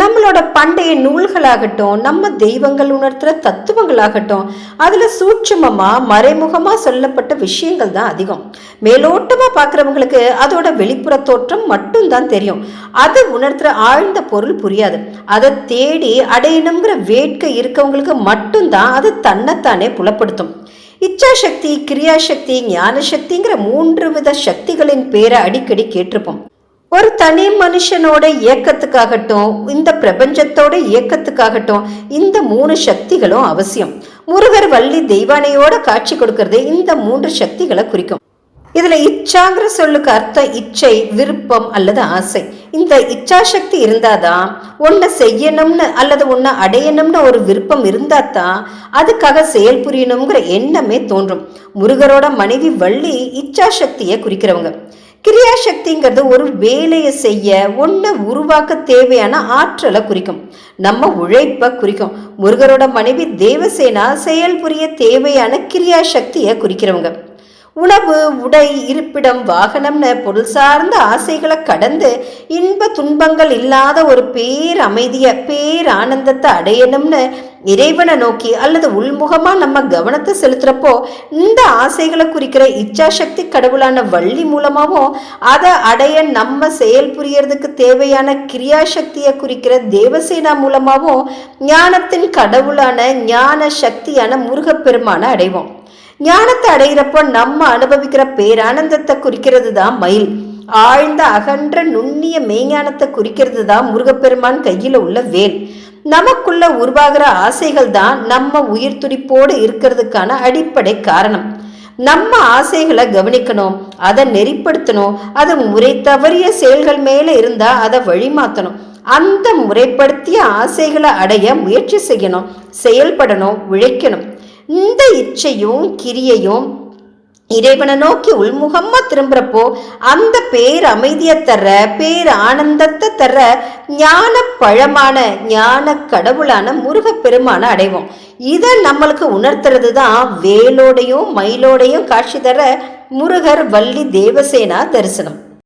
நம்மளோட பண்டைய நூல்களாகட்டும் நம்ம தெய்வங்கள் உணர்த்துற தத்துவங்களாகட்டும் அதுல சூட்சுமமா மறைமுகமா சொல்லப்பட்ட விஷயங்கள் தான் அதிகம். மேலோட்டமா பார்க்குறவங்களுக்கு அதோட வெளிப்புற தோற்றம் மட்டும்தான் தெரியும். அது உணர்த்துற ஆழ்ந்த பொருள் புரியாது. அதை தேடி அடையணுங்கிற வேட்கை இருக்கவங்களுக்கு மட்டும்தான் அது தன்னைத்தானே புலப்படுத்தும். இச்சாசக்தி கிரியாசக்தி ஞானசக்திங்கிற மூன்று வித சக்திகளின் பேரை அடிக்கடி கேட்டிருப்போம். ஒரு தனி மனுஷனோட இயக்கத்துக்காகட்டும் இந்த பிரபஞ்சத்தோட இயக்கத்துக்காகட்டும் இந்த மூணு சக்திகளும் அவசியம். முருகர் வள்ளி தெய்வானையோட காட்சி கொடுக்கறது இந்த மூன்று சக்திகளை குறிக்கும். இதுல இச்சாங்கிற சொல்லுக்கு அர்த்தம் இச்சை விருப்பம் அல்லது ஆசை. இந்த இச்சாசக்தி இருந்தாதான் ஒன்றை செய்யணும்னு அல்லது ஒன்றை அடையணும்னு ஒரு விருப்பம் இருந்தால் தான் அதுக்காக செயல் புரியணுங்கிற எண்ணமே தோன்றும். முருகரோட மனைவி வள்ளி இச்சாசக்தியை குறிக்கிறவங்க. கிரியாசக்திங்கிறது ஒரு வேலையை செய்ய ஒன்றை உருவாக்க தேவையான ஆற்றலை குறிக்கும். நம்ம உழைப்பை குறிக்கும். முருகரோட மனைவி தேவசேனா செயல் புரிய தேவையான கிரியாசக்தியை குறிக்கிறவங்க. உணவு உடை இருப்பிடம் வாகனம்னு பொருள் சார்ந்த ஆசைகளை கடந்து இன்ப துன்பங்கள் இல்லாத ஒரு பேர் அமைதிய பேர் ஆனந்தத்தை அடையணும்னு இறைவனை நோக்கி அல்லது உள்முகமாக நம்ம கவனத்தை செலுத்துறப்போ இந்த ஆசைகளை குறிக்கிற இச்சாசக்தி கடவுளான வள்ளி மூலமாகவும் அதை அடைய நம்ம செயல் புரியறதுக்கு தேவையான கிரியாசக்தியை குறிக்கிற தேவசேனா மூலமாகவும் ஞானத்தின் கடவுளான ஞான சக்தியான முருகப்பெருமான அடைவோம். ஞானத்தை அடைகிறப்போ நம்ம அனுபவிக்கிற பேரானந்தத்தை குறிக்கிறது தான் மயில். ஆழ்ந்த அகன்ற நுண்ணிய மெய்ஞானத்தை குறிக்கிறது தான் முருகப்பெருமான் கையில் உள்ள வேல். நமக்குள்ள உருவாகிற ஆசைகள் தான் நம்ம உயிர் துடிப்போடு இருக்கிறதுக்கான அடிப்படை காரணம். நம்ம ஆசைகளை கவனிக்கணும் அதை நெறிப்படுத்தணும் அது முறை தவறிய செயல்கள் மேலே இருந்தா அதை வழிமாத்தணும். அந்த முறைப்படுத்திய ஆசைகளை அடைய முயற்சி செய்யணும் செயல்படணும் உழைக்கணும். இந்த இச்சையும் கிரியையும் இறைவனை நோக்கி உள்முகமா திரும்புறப்போ அந்த பேர் அமைதியை தர்ற பேர் ஆனந்தத்தை தர்ற ஞான பழமான ஞான கடவுளான முருகப்பெருமான அடைவோம். இதை நம்மளுக்கு உணர்த்துறது தான் வேலோடையும் மயிலோடையும் காட்சி தர முருகர் வள்ளி தேவசேனா தரிசனம்.